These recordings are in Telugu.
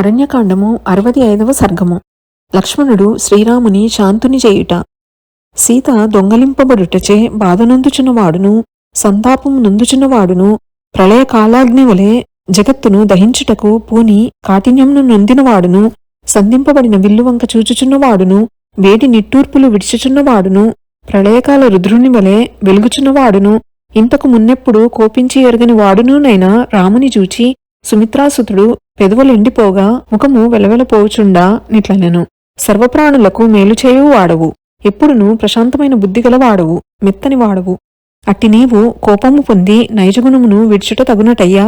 అరణ్యకాండము అరవది ఐదవ సర్గము. లక్ష్మణుడు శ్రీరాముని శాంతుని చేయుట. సీత దొంగలింపబడుటచే బాధనందుచున్నవాడును సంతాపము నందుచున్నవాడును ప్రళయకాలాగ్ని వలె జగత్తును దహించుటకు పూని కాఠిన్యమును నొందినవాడును సంధింపబడిన విల్లువంక చూచుచున్నవాడును వేడి నిట్టూర్పులు విడిచుచున్నవాడును ప్రళయకాల రుద్రుని వలె వెలుగుచున్నవాడును ఇంతకు మున్నెప్పుడు కోపించి ఎరగని వాడునునైనా రాముని చూచి సుమిత్రాసుతుడు పెదవులెండిపోగా ముఖము వెలవెలపోవుచుండా నిట్లనెను. సర్వప్రాణులకు మేలు చేయు వాడవు. ఎప్పుడును ప్రశాంతమైన బుద్ధి గలవాడవు. మెత్తని వాడవు. అట్టి నీవు కోపము పొంది నైజగుణమును విడ్చుట తగునటయ్యా.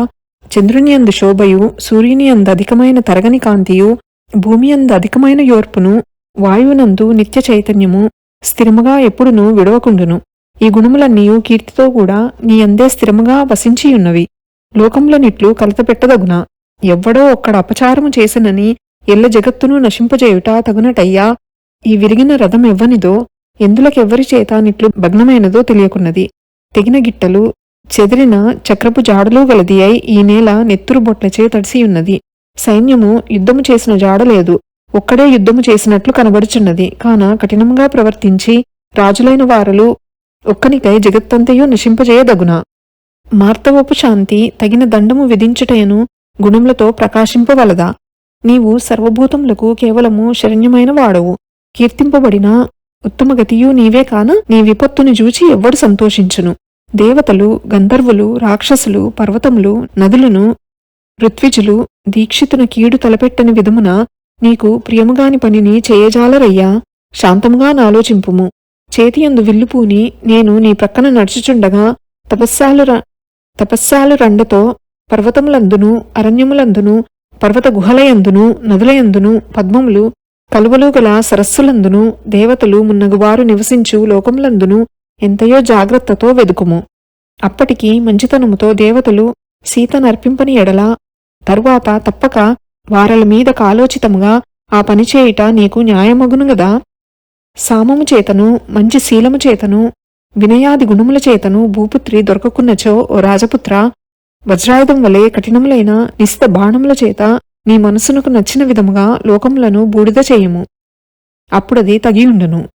చంద్రుని అందు శోభయు సూర్యునియందు అధికమైన తరగని కాంతియు భూమియందు అధికమైన యోర్పును వాయువునందు నిత్య చైతన్యము స్థిరముగా ఎప్పుడును విడవకుండును. ఈ గుణములన్నీయు కీర్తితో కూడా నీ అందే స్థిరముగా వసించియున్నవి. లోకంలోనిట్లు కలతపెట్టదగునా ఎవ్వడో ఒక్కడ అపచారము చేసినని ఎల్ల జగత్తును నశింపజేయుట తగునటయ్యా. ఈ విరిగిన రథం ఎవ్వనిదో ఎందులకెవ్వరి చేత నిట్లు భగ్నమైనదో తెలియకున్నది. తెగిన గిట్టలు చెదిరిన చక్రపు జాడలు గలది అయి ఈ నేల నెత్తురు బొట్లచే తడిసియున్నది. సైన్యము యుద్ధము చేసిన జాడలేదు ఒక్కడే యుద్ధము చేసినట్లు కనబడుచున్నది. కాన కఠినంగా ప్రవర్తించి రాజులైన వారలు ఒక్కనికై జగత్తంతయు నశింపజేయదగునా? మార్తవపు శాంతి తగిన దండము విధించుటయను గుణములతో ప్రకాశింపవలదా? నీవు సర్వభూతములకు కేవలము శరణ్యమైన వాడవు. కీర్తింపబడిన ఉత్తమగతియు నీవే కాన నీ విపత్తుని చూచి ఎవ్వడు సంతోషించును. దేవతలు గంధర్వులు రాక్షసులు పర్వతములు నదులను ఋత్విజులు దీక్షితున కీడు తలపెట్టని విధమున నీకు ప్రియముగాని పనిని చేయజాలరయ్యా. శాంతముగా నాలోచింపుము. చేతియందు విల్లుపూని నేను నీ ప్రక్కన నడుచుచుండగా తపస్సాలు ర- తపస్సాలు రండతో పర్వతములందును అరణ్యములందును పర్వత గుహలయందును నదులయందును పద్మములు కలువలు గల సరస్సులందును దేవతలు మున్నగువారు నివసించు లోకములందును ఎంతయో జాగ్రత్తతో వెదుకుము. అప్పటికి మంచితనముతో దేవతలు సీత నర్పింపని ఎడల తరువాత తప్పక వారల మీద కాలోచితముగా ఆ పని చేయుట నీకు న్యాయమగును గదా? సామము చేతను మంచి శీలము చేతను వినయాది గుణముల చేతను భూపుత్రి దొరకకున్నచో ఓ రాజపుత్ర వజ్రాయుధం వలె కఠినములైన నిస్త బాణముల చేత నీ మనసునకు నచ్చిన విధముగా లోకములను బూడిద చేయుము. అప్పుడది తగియుండును.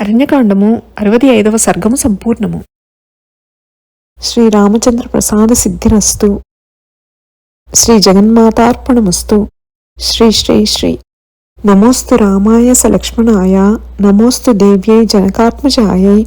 అరణ్యకాండము అరవది ఐదవ సర్గము సంపూర్ణము. శ్రీరామచంద్ర ప్రసాద సిద్ధిరస్తు. శ్రీ జగన్మాతార్పణమస్తు. శ్రీ శ్రీ శ్రీ. నమోస్తు రామాయ సలక్ష్మణాయ. నమోస్తు దేవ్యై జనకాత్మజాయై.